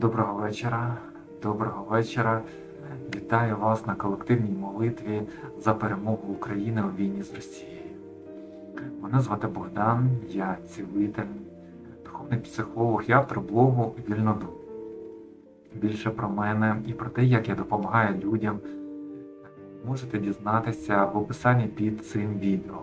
Доброго вечора, доброго вечора. Вітаю вас на колективній молитві за перемогу України у війні з Росією. Мене звати Богдан, я цілитель, духовний психолог і автор блогу Вільнодум. Більше про мене і про те, як я допомагаю людям, можете дізнатися в описанні під цим відео.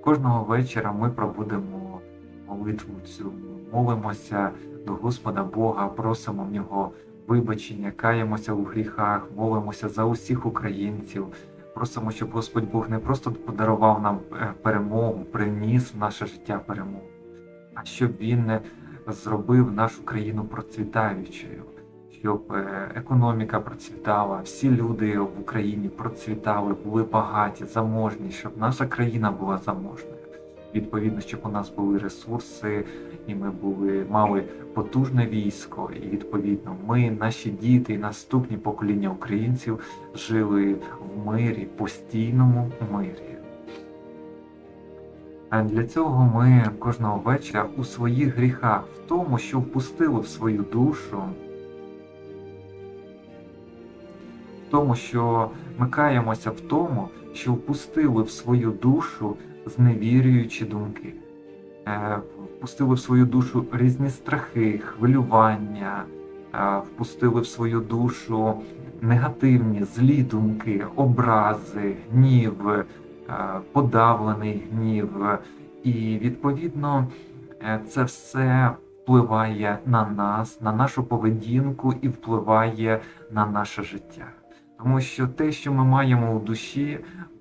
Кожного вечора ми проводимо молитву цю, молимося до Господа Бога, просимо в нього вибачення, каємося у гріхах, молимося за усіх українців, просимо, щоб Господь Бог не просто подарував нам е, перемогу, приніс в наше життя перемогу, а щоб Він зробив нашу країну процвітаючою, щоб е, економіка процвітала, всі люди в Україні процвітали, були багаті, заможні, щоб наша країна була заможною. Відповідно, щоб у нас були ресурси, і ми були мали потужне військо, і відповідно ми, наші діти і наступні покоління українців жили в мирі, постійному мирі. А для цього ми кожного вечора у своїх гріхах, в тому, що впустили в свою душу, в тому, що ми каємося в тому, що впустили в свою душу зневірюючі думки, Е, впустили в свою душу різні страхи, хвилювання, е, впустили в свою душу негативні, злі думки, образи, гнів, е, подавлений гнів. І відповідно це все впливає на нас, на нашу поведінку і впливає на наше життя. Тому що те, що ми маємо у душі,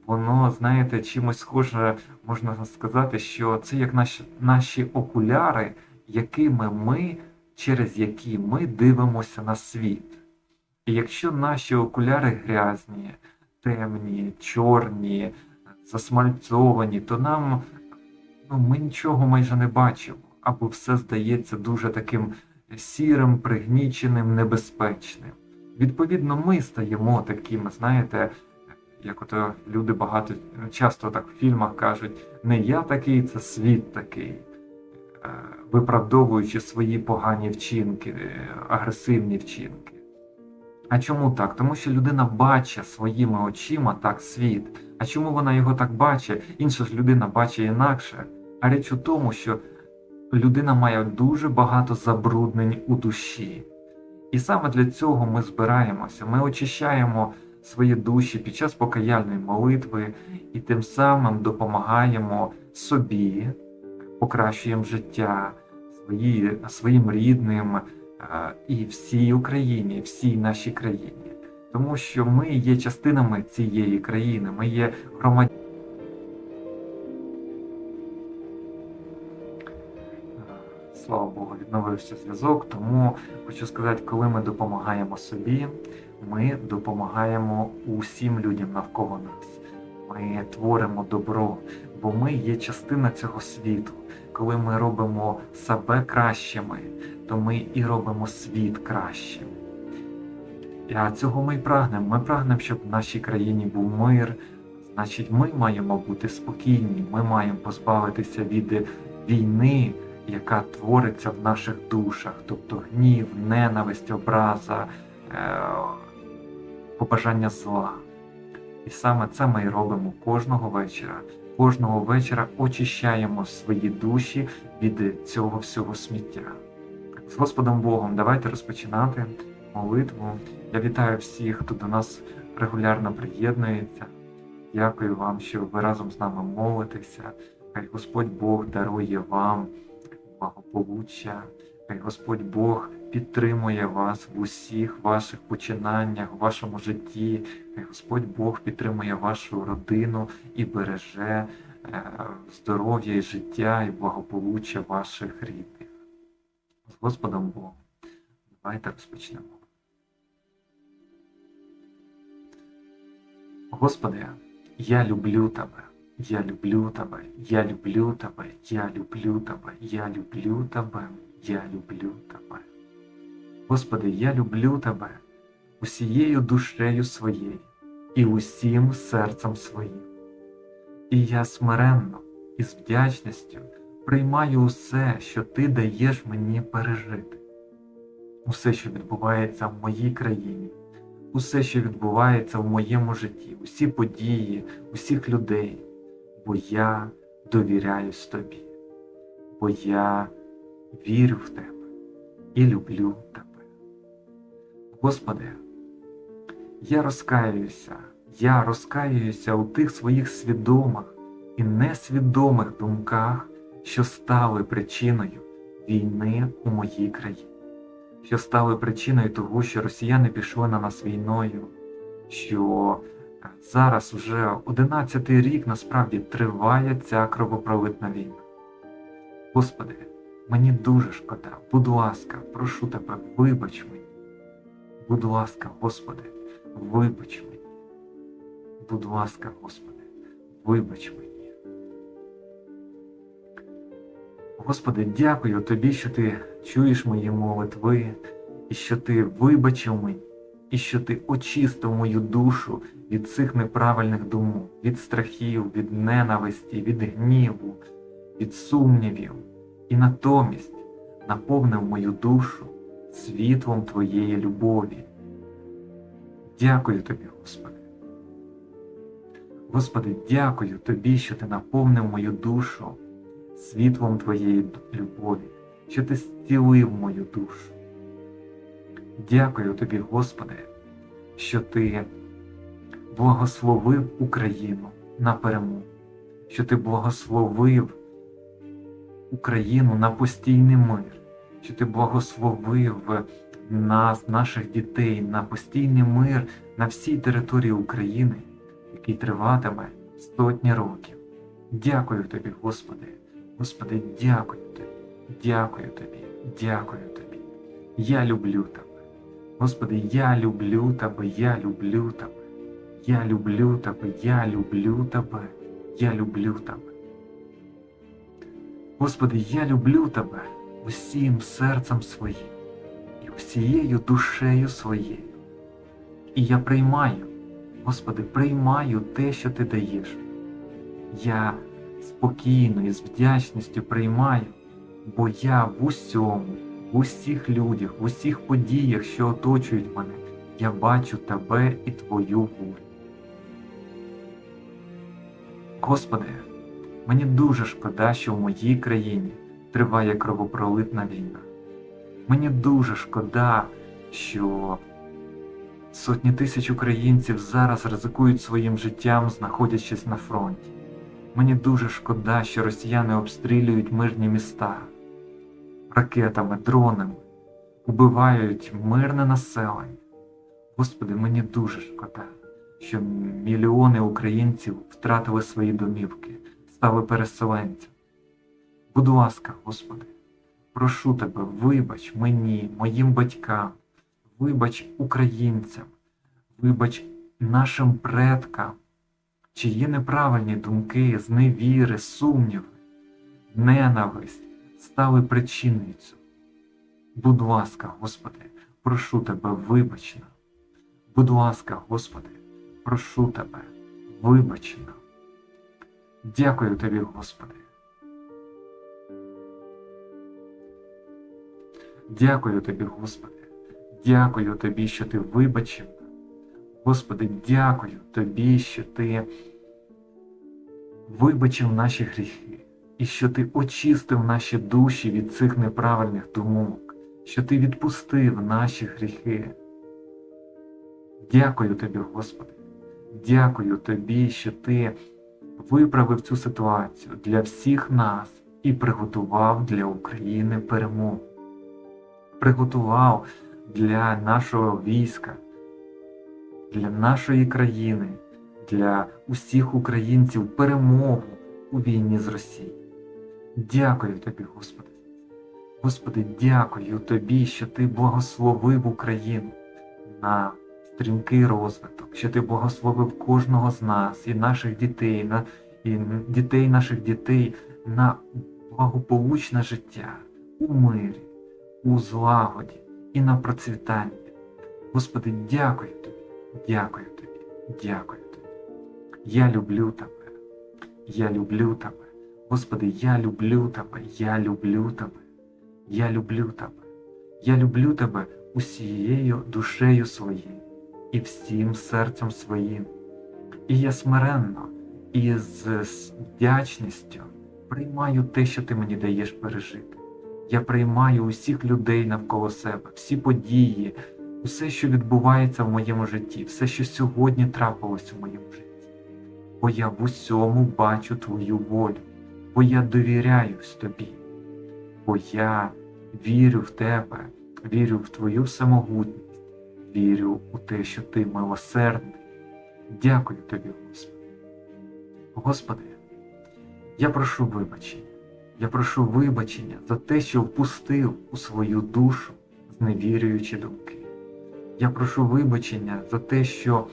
воно, знаєте, чимось схоже, можна сказати, що це як наші, наші окуляри, якими ми, через які ми дивимося на світ. І якщо наші окуляри грязні, темні, чорні, засмальцовані, то нам ну, ми нічого майже не бачимо, або все здається дуже таким сірим, пригніченим, небезпечним. Відповідно, ми стаємо такими, знаєте, як ото люди багато часто так в фільмах кажуть, не я такий, це світ такий, е, виправдовуючи свої погані вчинки, е, агресивні вчинки. А чому так? Тому що людина бачить своїми очима так світ. А чому вона його так бачить? Інша ж людина бачить інакше. А річ у тому, що людина має дуже багато забруднень у душі. І саме для цього ми збираємося, ми очищаємо свої душі під час покаяльної молитви і тим самим допомагаємо собі, покращуємо життя свої, своїм рідним е, і всій Україні, всій нашій країні. Тому що ми є частинами цієї країни, ми є громадянами. Слава Богу, відновився зв'язок. Тому хочу сказати, коли ми допомагаємо собі, ми допомагаємо усім людям навколо нас. Ми творимо добро, бо ми є частина цього світу. Коли ми робимо себе кращими, то ми і робимо світ кращим. А цього ми й прагнемо. Ми прагнемо, щоб в нашій країні був мир. Значить, ми маємо бути спокійні, ми маємо позбавитися від війни, яка твориться в наших душах, тобто гнів, ненависть, образа, е, побажання зла. І саме це ми і робимо кожного вечора. Кожного вечора очищаємо свої душі від цього всього сміття. З Господом Богом давайте розпочинати молитву. Я вітаю всіх, хто до нас регулярно приєднується. Дякую вам, що ви разом з нами молитеся. Хай Господь Бог дарує вам благополуччя. Хай Господь Бог підтримує вас в усіх ваших починаннях, в вашому житті. Хай Господь Бог підтримує вашу родину і береже е, здоров'я і життя і благополуччя ваших рідних. З Господом Богом. Давайте розпочнемо. Господи, я люблю Тебе. Я люблю тебе, я люблю тебе, я люблю тебе, я люблю тебе, я люблю тебе. Господи, я люблю тебе усією душею своєю і усім серцем своїм. І я смиренно і з вдячністю приймаю усе, що Ти даєш мені пережити. усе, що відбувається в моїй країні, усе, що відбувається в моєму житті, усі події, усіх людей, бо я довіряюсь тобі, бо я вірю в тебе і люблю тебе. Господи, я розкаююся, я розкаююся у тих своїх свідомих і несвідомих думках, що стали причиною війни у моїй країні, що стали причиною того, що росіяни пішли на нас війною, що зараз вже 11-й рік насправді триває ця кровопролитна війна. Господи, мені дуже шкода, будь ласка, прошу тебе, вибач мені. Будь ласка, Господи, вибач мені. Будь ласка, Господи, вибач мені. Господи, дякую Тобі, що Ти чуєш мої молитви, і що Ти вибачив мені, і що Ти очистив мою душу від цих неправильних думок, від страхів, від ненависті, від гніву, від сумнівів, і натомість наповнив мою душу світлом Твоєї любові. Дякую Тобі, Господи. Господи, дякую Тобі, що Ти наповнив мою душу світлом Твоєї любові, що Ти зцілив мою душу. Дякую Тобі, Господи, що Ти благословив Україну на перемогу, що Ти благословив Україну на постійний мир, що Ти благословив нас, наших дітей на постійний мир на всій території України, який триватиме сотні років. Дякую Тобі, Господи. Господи, дякую Тобі, дякую Тобі, дякую Тобі. Я люблю Тебе. Господи, я люблю Тебе, я люблю Тебе. Я люблю Тебе, я люблю Тебе, я люблю Тебе. Господи, я люблю Тебе усім серцем своїм і усією душею своєю. І я приймаю, Господи, приймаю те, що Ти даєш. Я спокійно і з вдячністю приймаю, бо я в усьому, в усіх людях, в усіх подіях, що оточують мене, я бачу Тебе і Твою волю. Господи, мені дуже шкода, що в моїй країні триває кровопролитна війна. Мені дуже шкода, що сотні тисяч українців зараз ризикують своїм життям, знаходячись на фронті. Мені дуже шкода, що росіяни обстрілюють мирні міста ракетами, дронами, убивають мирне населення. Господи, мені дуже шкода, що мільйони українців втратили свої домівки, стали переселенцями. Будь ласка, Господи, прошу Тебе, вибач мені, моїм батькам, вибач українцям, вибач нашим предкам чиї неправильні думки, зневіри, сумніви, ненависть стали причиною. Будь ласка, Господи, прошу Тебе, вибач нам. Будь ласка, Господи, прошу Тебе, вибач нам. Дякую Тобі, Господи. Дякую Тобі, Господи. Дякую Тобі, що Ти вибачив. Господи, дякую Тобі, що Ти вибачив наші гріхи, і що Ти очистив наші душі від цих неправильних думок, що Ти відпустив наші гріхи. Дякую Тобі, Господи. Дякую Тобі, що Ти виправив цю ситуацію для всіх нас і приготував для України перемогу. Приготував для нашого війська для нашої країни, для усіх українців перемогу у війні з Росією. Дякую тобі, Господи. Господи, дякую Тобі, що Ти благословив Україну на стрімкий розвиток, що Ти благословив кожного з нас і наших дітей, на, і дітей наших дітей на благополучне життя у мирі, у злагоді і на процвітання. Господи, дякую Тобі. Дякую тобі, дякую тобі. Я люблю тебе. Я люблю тебе. Господи, я люблю тебе, я люблю тебе. Я люблю тебе. Я люблю тебе усією душею своєю і всім серцем своїм. І я смиренно і з вдячністю приймаю те, що ти мені даєш пережити. Я приймаю усіх людей навколо себе, всі події, усе, що відбувається в моєму житті, все, що сьогодні трапилось у моєму житті. Бо я в усьому бачу твою волю, бо я довіряюсь тобі, бо я вірю в тебе, вірю в твою всемогутність, вірю у те, що ти милосердний. Дякую тобі, Господи. Господи, я прошу вибачення. Я прошу вибачення за те, що впустив у свою душу зневірюючі думки. Я прошу вибачення за те, що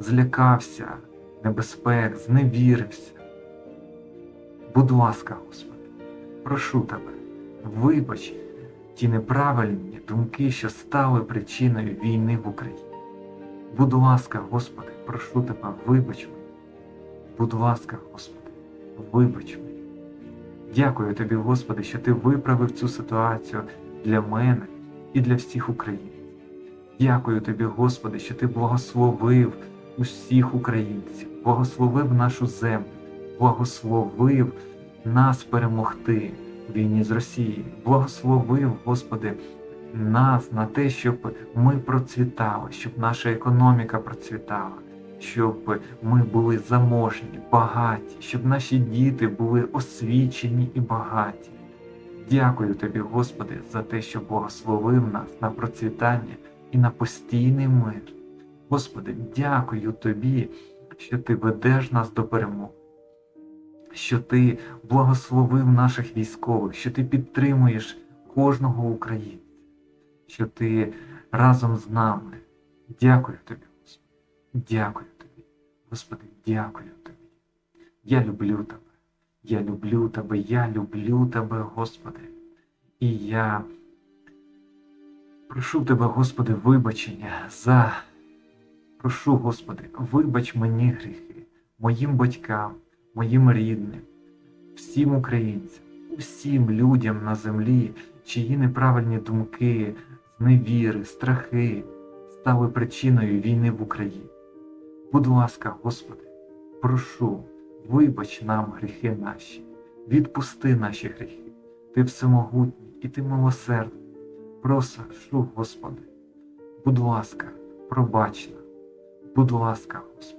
злякався небезпек, зневірився. Будь ласка, Господи, прошу Тебе, вибач ті неправильні думки, що стали причиною війни в Україні. Будь ласка, Господи, прошу Тебе, вибач мене. Будь ласка, Господи, вибач мене. Дякую тобі, Господи, що ти виправив цю ситуацію для мене і для всіх українців. Дякую тобі, Господи, що ти благословив усіх українців, благословив нашу землю, благословив нас перемогти війні з Росією, благословив, Господи, нас на те, щоб ми процвітали, щоб наша економіка процвітала щоб ми були заможні, багаті, щоб наші діти були освічені і багаті. Дякую тобі, Господи, за те, що благословив нас на процвітання і на постійний мир. Господи, дякую Тобі, що Ти ведеш нас до перемоги, що Ти благословив наших військових, що Ти підтримуєш кожного українця, що Ти разом з нами. Дякую Тобі. Господи. Дякую тобі, Господи, дякую тобі. Я люблю тебе, я люблю тебе, я люблю тебе, Господи. І я прошу тебе, Господи, вибачення за. Прошу, Господи, вибач мені гріхи, моїм батькам, моїм рідним, всім українцям, усім людям на землі, чиї неправильні думки, зневіри, страхи стали причиною війни в Україні. Будь ласка, Господи, прошу, вибач нам гріхи наші, відпусти наші гріхи. Ти всемогутній і ти милосердний. Прошу, Господи, будь ласка, пробач нам, будь ласка, Господи.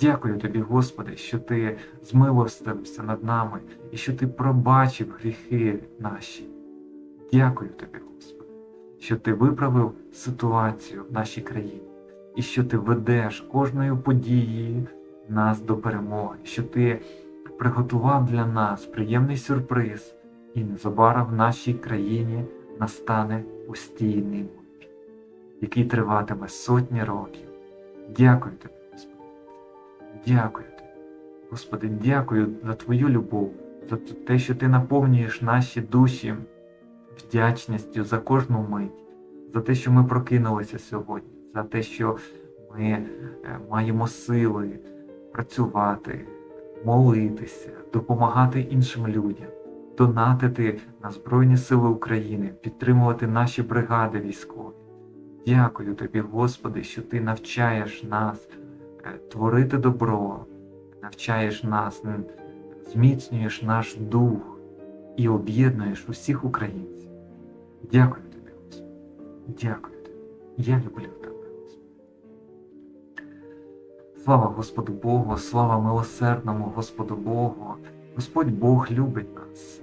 Дякую тобі, Господи, що Ти змилостився над нами і що Ти пробачив гріхи наші. Дякую тобі, Господи, що Ти виправив ситуацію в нашій країні і що ти ведеш кожною подією нас до перемоги, що ти приготував для нас приємний сюрприз, і незабаром в нашій країні настане постійний мир, який триватиме сотні років. Дякую тобі. Дякую тобі. Господи, дякую за Твою любов, за те, що Ти наповнюєш наші душі вдячністю за кожну мить, за те, що ми прокинулися сьогодні за те, що ми е, маємо сили працювати, молитися, допомагати іншим людям, донатити на Збройні Сили України, підтримувати наші бригади військові. Дякую тобі, Господи, що Ти навчаєш нас творити добро, навчаєш нас, зміцнюєш наш дух і об'єднуєш усіх українців. Дякую тобі, Господи. Дякую тобі. Я люблю тебе. Слава Господу Богу, слава милосердному Господу Богу. Господь Бог любить нас.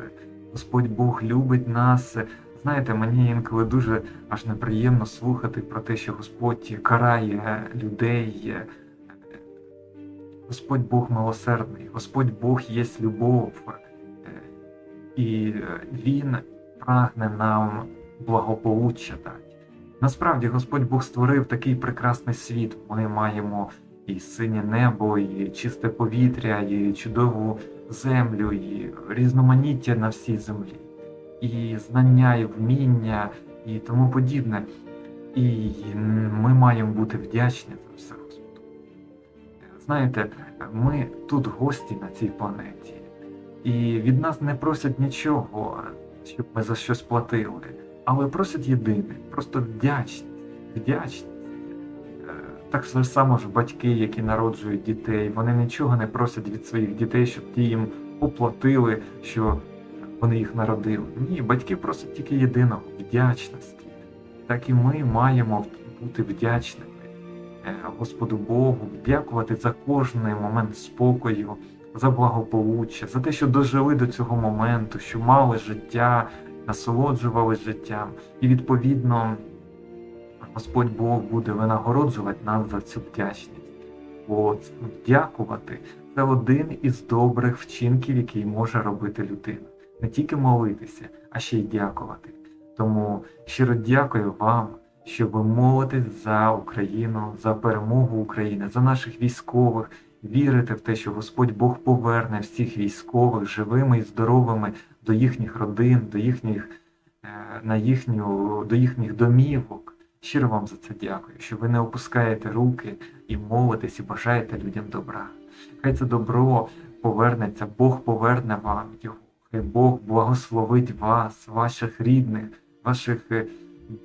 Господь Бог любить нас. Знаєте, мені інколи дуже аж неприємно слухати про те, що Господь карає людей. Господь Бог милосердний, Господь Бог є любов, і Він прагне нам благополуччя дати. Насправді Господь Бог створив такий прекрасний світ. Ми маємо і синє небо, і чисте повітря, і чудову землю, і різноманіття на всій землі, і знання, і вміння, і тому подібне. І ми маємо бути вдячні за все. Знаєте, ми тут гості на цій планеті, і від нас не просять нічого, щоб ми за щось платили. але просять єдине, просто вдячність, вдячність. Е, Так само ж батьки, які народжують дітей, вони нічого не просять від своїх дітей, щоб ті їм оплатили, що вони їх народили. Ні, батьки просять тільки єдиного вдячності. Так і ми маємо бути вдячними Господу Богу, дякувати за кожний момент спокою, за благополуччя, за те, що дожили до цього моменту, що мали життя, насолоджувались життям. І відповідно Господь Бог буде винагороджувати нас за цю вдячність. Бо дякувати це один із добрих вчинків, який може робити людина. Не тільки молитися, а ще й дякувати. Тому щиро дякую вам, що ви молитесь за Україну, за перемогу України, за наших військових. Вірите в те, що Господь Бог поверне всіх військових живими і здоровими до їхніх родин, до їхніх, е, на їхню, до їхніх домівок. Щиро вам за це дякую, що ви не опускаєте руки і молитесь, і бажаєте людям добра. Хай це добро повернеться, Бог поверне вам його. Хай Бог благословить вас, ваших рідних, ваших е,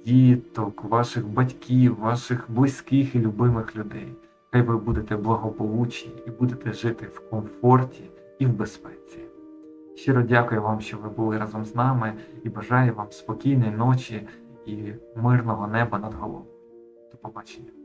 діток, ваших батьків, ваших близьких і любимих людей. Хай ви будете благополучні і будете жити в комфорті і в безпеці. Щиро дякую вам, що ви були разом з нами і бажаю вам спокійної ночі і мирного неба над головою. До побачення.